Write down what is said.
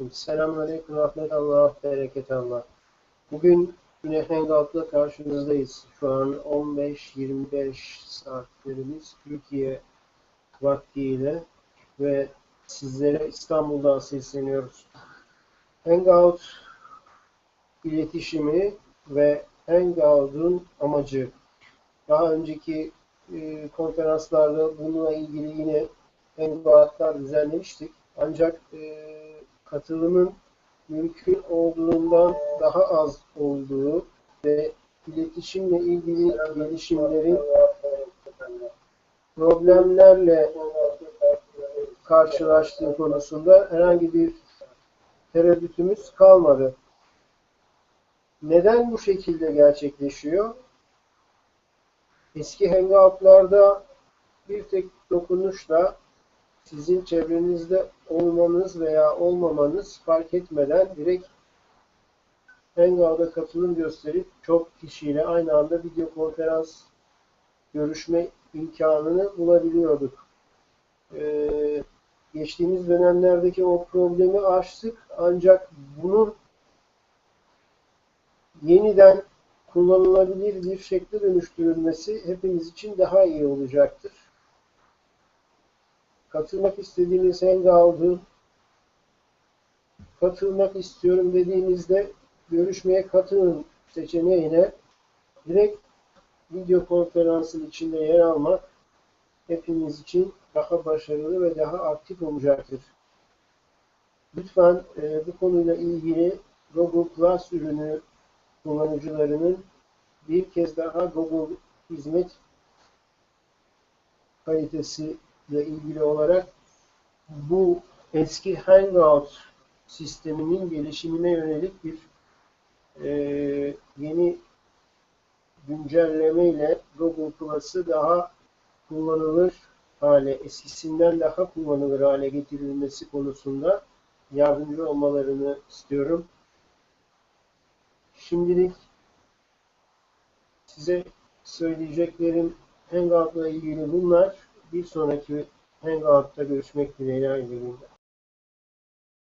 Aleyküm. Selamünaleyküm. Rahmetullah, bereketallah. Bugün yine Hangout'la karşınızdayız. Şu an 15-25 saatlerimiz Türkiye vaktiyle ve sizlere İstanbul'dan sesleniyoruz. Hangout iletişimi ve Hangout'un amacı. Daha önceki e, konferanslarda bununla ilgili yine Hangout'lar düzenlemiştik. Ancak e, katılımın mümkün olduğundan daha az olduğu ve iletişimle ilgili gelişimlerin problemlerle karşılaştığı konusunda herhangi bir tereddütümüz kalmadı. Neden bu şekilde gerçekleşiyor? Eski hangoutlarda bir tek dokunuşla sizin çevrenizde olmanız veya olmamanız fark etmeden direkt Hangout'a katılım gösterip çok kişiyle aynı anda video konferans görüşme imkanını bulabiliyorduk. Ee, geçtiğimiz dönemlerdeki o problemi aştık ancak bunun yeniden kullanılabilir bir şekilde dönüştürülmesi hepimiz için daha iyi olacaktır katılmak istediğiniz Hangout'u katılmak istiyorum dediğinizde görüşmeye katılın seçeneğine direkt video konferansın içinde yer almak hepiniz için daha başarılı ve daha aktif olacaktır. Lütfen e, bu konuyla ilgili Google Plus ürünü kullanıcılarının bir kez daha Google hizmet kalitesi ile ilgili olarak bu eski Hangout sisteminin gelişimine yönelik bir e, yeni güncelleme ile Google Plus'ı daha kullanılır hale, eskisinden daha kullanılır hale getirilmesi konusunda yardımcı olmalarını istiyorum. Şimdilik size söyleyeceklerim Hangout'la ilgili bunlar. Bir sonraki Hangout'ta görüşmek dileğiyle aynı.